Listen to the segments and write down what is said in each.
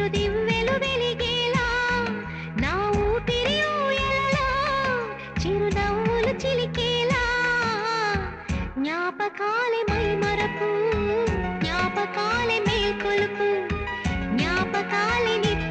చిరుదివ్వెలు వెలిగేలా నా ఊపిరి ఊయలలా చిరునవ్వులు చిలికేలా. జ్ఞాపకాలే మై మరకు జ్ఞాపకాలే మేల్కొలుపు జ్ఞాపకాలే నిత్య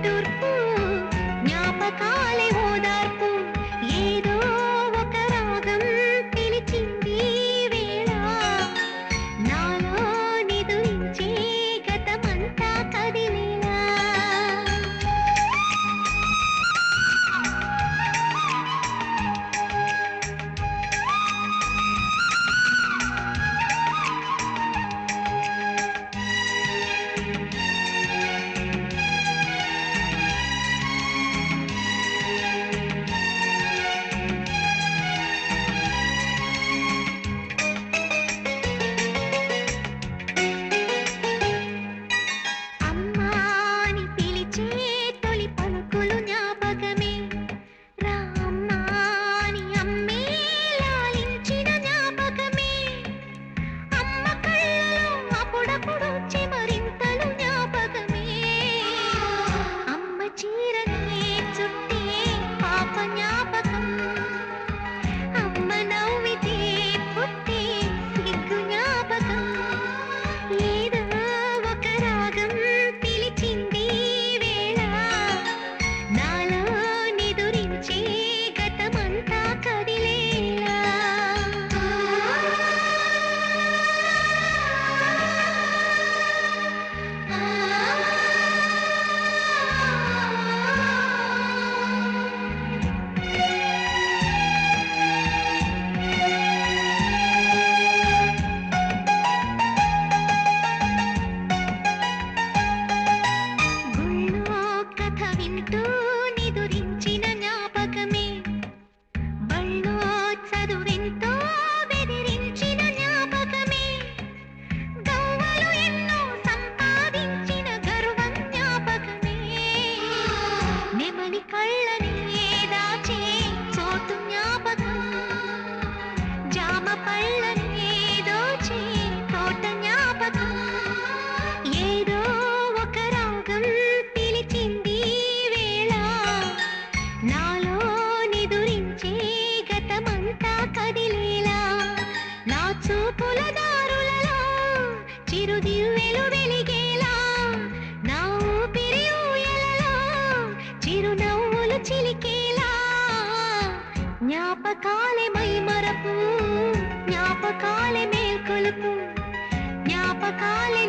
నింటూ నిదురి చూపుల దారులలో చిరుదివ్వెలు వెలిగేలా నా ఊపిరి ఊయలలో చిరునవ్వులు చిలికేలా జ్ఞాపకాలే మైమరపు జ్ఞాపకాలే మేల్కొలుపు జ్ఞాపకాలే